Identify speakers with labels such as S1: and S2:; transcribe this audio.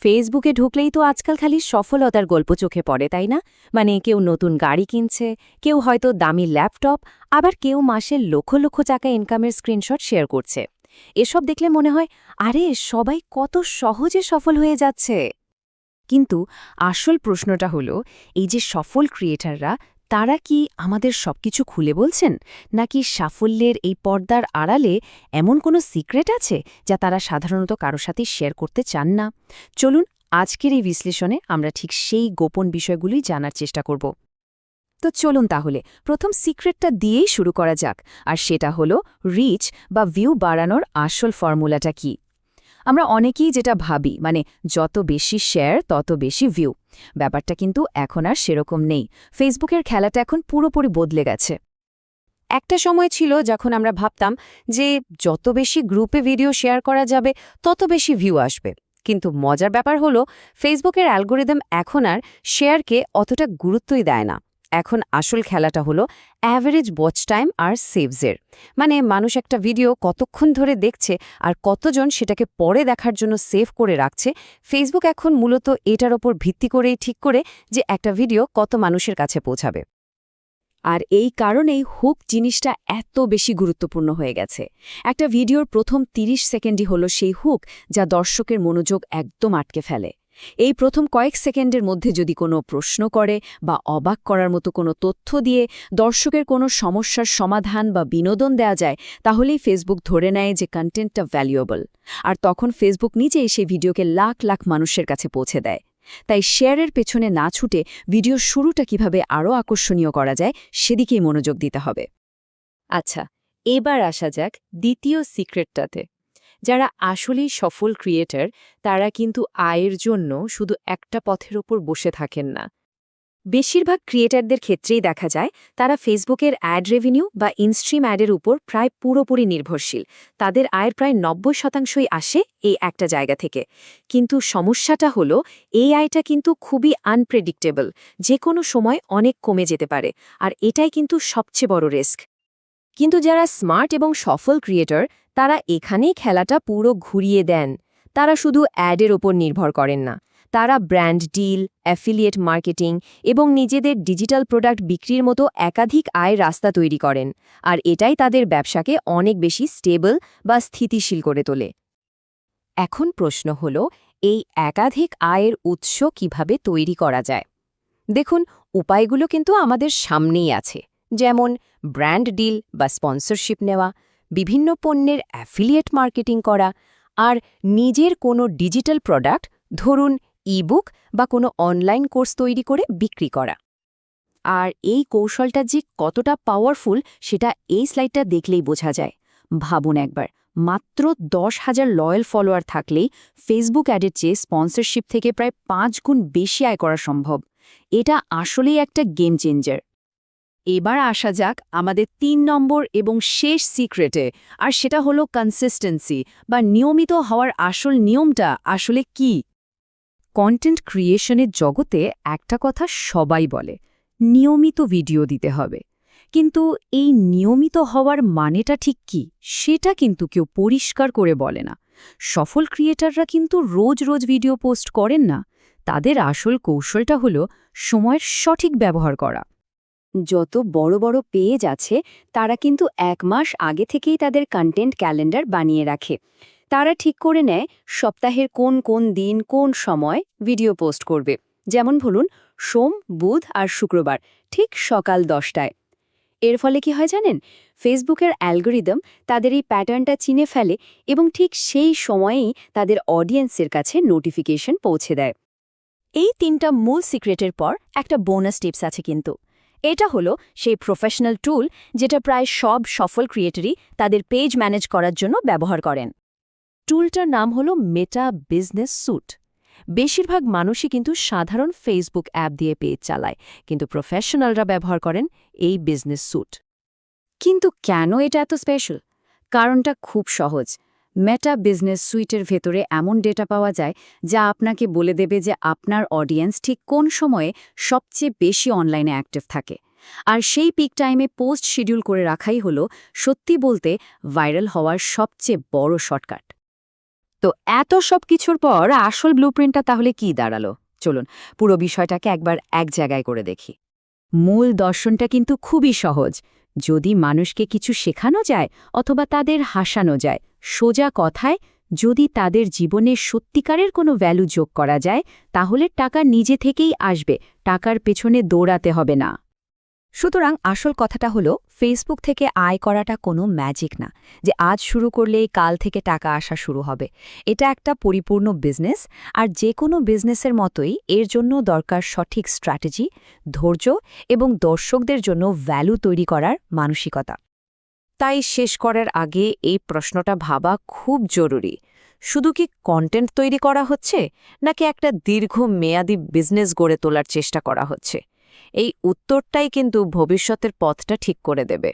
S1: ফেসবুকে ঢুকলেই তো আজকাল খালি সফলতার গল্প চোখে পড়ে, তাই না? মানে কেউ নতুন গাড়ি কিনছে, কেউ হয়তো দামি ল্যাপটপ, আবার কেউ মাসের লক্ষ লক্ষ টাকা ইনকামের স্ক্রিনশট শেয়ার করছে। এসব দেখলে মনে হয়, আরে, সবাই কত সহজে সফল হয়ে যাচ্ছে। কিন্তু আসল প্রশ্নটা হলো, এই যে সফল ক্রিয়েটাররা তারা কি আমাদের সবকিছু খুলে বলছেন? নাকি সাফল্যের এই পর্দার আড়ালে এমন কোনো সিক্রেট আছে যা তারা সাধারণত কারও সাথে শেয়ার করতে চান না? চলুন আজকের এই বিশ্লেষণে আমরা ঠিক সেই গোপন বিষয়গুলোই জানার চেষ্টা করব। তো চলুন তাহলে, প্রথম সিক্রেটটা দিয়েই শুরু করা যাক, আর সেটা হলো রিচ বা ভিউ বাড়ানোর আসল ফর্মুলাটা কি? আমরা অনেকেই যেটা ভাবি মানে যত বেশি শেয়ার তত বেশি ভিউ ব্যাপারটা কিন্তু এখন আর সেরকম নেই। ফেসবুকের খেলাটা এখন পুরোপুরি বদলে গেছে। একটা সময় ছিল যখন আমরা ভাবতাম যে যত বেশি গ্রুপে ভিডিও শেয়ার করা যাবে, তত বেশি ভিউ আসবে। কিন্তু মজার ব্যাপার হলো ফেসবুকের অ্যালগোরিদম এখন আর শেয়ারকে অতটা গুরুত্বই দেয় না। এখন আসল খেলাটা হলো অ্যাভারেজ ওয়াচ টাইম আর সেভসের মানে মানুষ একটা ভিডিও কতক্ষণ ধরে দেখছে আর কতজন সেটাকে পরে দেখার জন্য সেভ করে রাখছে ফেসবুক এখন মূলত এটার ওপর ভিত্তি করেই ঠিক করে যে একটা ভিডিও কত মানুষের কাছে পৌঁছাবে। আর এই কারণেই হুক জিনিসটা এত বেশি গুরুত্বপূর্ণ হয়ে গেছে। একটা ভিডিওর প্রথম ৩০ সেকেন্ডই হলো সেই হুক যা দর্শকের মনোযোগ একদম আটকে ফেলে। এই প্রথম কয়েক সেকেন্ডের মধ্যে যদি কোনো প্রশ্ন করে বা অবাক করার মতো কোনো তথ্য দিয়ে দর্শকের কোনো সমস্যার সমাধান বা বিনোদন দেয়া যায়, তাহলেই ফেসবুক ধরে নেয় যে কন্টেন্টটা ভ্যালুয়েবল আর তখন ফেসবুক নিজেই সেই ভিডিওকে লাখ লাখ মানুষের কাছে পৌঁছে দেয়। তাই শেয়ারের পেছনে না ছুটে ভিডিওর শুরুটা কীভাবে আরও আকর্ষণীয় করা যায়, সেদিকেই মনোযোগ দিতে হবে। আচ্ছা এবার আসা যাক দ্বিতীয় সিক্রেটটাতে যারা আসলেই সফল ক্রিয়েটার তারা কিন্তু আয়ের জন্য শুধু একটা পথের ওপর বসে থাকেন না। বেশিরভাগ ক্রিয়েটারদের ক্ষেত্রেই দেখা যায়, তারা ফেসবুকের অ্যাড রেভিনিউ বা ইনস্ট্রিম অ্যাডের উপর প্রায় পুরোপুরি নির্ভরশীল। তাদের আয়ের প্রায় নব্বই শতাংশই আসে এই একটা জায়গা থেকে। কিন্তু সমস্যাটা হলো এই আয়টা কিন্তু খুবই আনপ্রেডিক্টেবল যে কোনো সময় অনেক কমে যেতে পারে, আর এটাই কিন্তু সবচেয়ে বড় রিস্ক কিন্তু যারা স্মার্ট এবং সফল ক্রিয়েটর, তারা এখানেই খেলাটা পুরো ঘুরিয়ে দেন। তারা শুধু অ্যাডের ওপর নির্ভর করেন না। তারা ব্র্যান্ড ডিল, অ্যাফিলিয়েট মার্কেটিং এবং নিজেদের ডিজিটাল প্রোডাক্ট বিক্রির মতো একাধিক আয় রাস্তা তৈরি করেন। আর এটাই তাদের ব্যবসাকে অনেক বেশি স্টেবল বা স্থিতিশীল করে তোলে। এখন প্রশ্ন হল, এই একাধিক আয়ের উৎস কীভাবে তৈরি করা যায়? দেখুন, উপায়গুলো কিন্তু আমাদের সামনেই আছে। যেমন ব্র্যান্ড ডিল বা স্পন্সরশিপ নেওয়া, বিভিন্ন পণ্যের অ্যাফিলিয়েট মার্কেটিং করা আর নিজের কোনো ডিজিটাল প্রোডাক্ট, ধরুন ইবুক বা কোনো অনলাইন কোর্স তৈরি করে বিক্রি করা। আর এই কৌশলটা যে কতটা পাওয়ারফুল সেটা এই স্লাইডটা দেখলেই বোঝা যায়। ভাবুন একবার, মাত্র দশ হাজার লয়াল ফলোয়ার থাকলেই ফেসবুক অ্যাডের চেয়ে স্পন্সরশিপ থেকে প্রায় পাঁচ গুণ বেশি আয় করা সম্ভব। এটা আসলেই একটা গেম চেঞ্জার এবার আসা যাক আমাদের তিন নম্বর এবং শেষ সিক্রেটে, আর সেটা হলো কনসিস্টেন্সি বা নিয়মিত হওয়ার আসল নিয়মটা আসলে কি? কন্টেন্ট ক্রিয়েশনের জগতে একটা কথা সবাই বলে, নিয়মিত ভিডিও দিতে হবে। কিন্তু এই নিয়মিত হওয়ার মানেটা ঠিক কি? সেটা কিন্তু কেউ পরিষ্কার করে বলে না। সফল ক্রিয়েটাররা কিন্তু রোজ রোজ ভিডিও পোস্ট করেন না। তাদের আসল কৌশলটা হলো সময়ের সঠিক ব্যবহার করা। যত বড় বড় পেজ আছে, তারা কিন্তু এক মাস আগে থেকেই তাদের কন্টেন্ট ক্যালেন্ডার বানিয়ে রাখে। তারা ঠিক করে নেয় সপ্তাহের কোন কোন দিন কোন সময় ভিডিও পোস্ট করবে। যেমন বলুন, সোম, বুধ আর শুক্রবার, ঠিক সকাল দশটায়। এর ফলে কি হয় জানেন? ফেসবুকের অ্যালগোরিদম তাদের এই প্যাটার্নটা চিনে ফেলে এবং ঠিক সেই সময়েই তাদের অডিয়েন্সের কাছে নোটিফিকেশন পৌঁছে দেয়। এই তিনটা মূল সিক্রেটের পর একটা বোনাস টিপস আছে কিন্তু। এটা হলো সেই প্রফেশনাল টুল যেটা প্রায় সব সফল ক্রিয়েটরই তাদের পেজ ম্যানেজ করার জন্য ব্যবহার করেন। টুলটার নাম হলো মেটা বিজনেস স্যুট বেশিরভাগ মানুষই কিন্তু সাধারণ ফেসবুক অ্যাপ দিয়ে পেজ চালায়, কিন্তু প্রফেশনালরা ব্যবহার করেন এই বিজনেস স্যুট কিন্তু কেন এটা এত স্পেশাল কারণটা খুব সহজ। মেটা বিজনেস সুইটের ভেতরে এমন ডেটা পাওয়া যায় যা আপনাকে বলে দেবে যে আপনার অডিয়েন্স ঠিক কোন সময়ে সবচেয়ে বেশি অনলাইনে অ্যাক্টিভ থাকে। আর সেই পিক টাইমে পোস্ট শিডিউল করে রাখাই হলো সত্যি বলতে ভাইরাল হওয়ার সবচেয়ে বড় শর্টকাট তো এত সব কিছুর পর আসল ব্লুপ্রিন্টটা তাহলে কি দাঁড়াল? চলুন পুরো বিষয়টাকে একবার এক জায়গায় করে দেখি। মূল দর্শনটা কিন্তু খুবই সহজ। যদি মানুষকে কিছু শেখানো যায় অথবা তাদের হাসানো যায় সোজা কথায়, যদি তাদের জীবনে সত্যিকারের কোনো ভ্যালু যোগ করা যায়, তাহলে টাকা নিজে থেকেই আসবে, টাকার পেছনে দৌড়াতে হবে না। সুতরাং আসল কথাটা হলো ফেসবুক থেকে আয় করাটা কোনো ম্যাজিক না, যে আজ শুরু করলেই কাল থেকে টাকা আসা শুরু হবে। এটা একটা পরিপূর্ণ বিজনেস আর যে কোনো বিজনেসের মতোই এর জন্য দরকার সঠিক স্ট্র্যাটেজি ধৈর্য এবং দর্শকদের জন্য ভ্যালু তৈরি করার মানসিকতা। তাই শেষ করার আগে এই প্রশ্নটা ভাবা খুব জরুরি। শুধু কি কন্টেন্ট তৈরি করা হচ্ছে, নাকি একটা দীর্ঘ মেয়াদি বিজনেস গড়ে তোলার চেষ্টা করা হচ্ছে? এই উত্তরটাই কিন্তু ভবিষ্যতের পথটা ঠিক করে দেবে।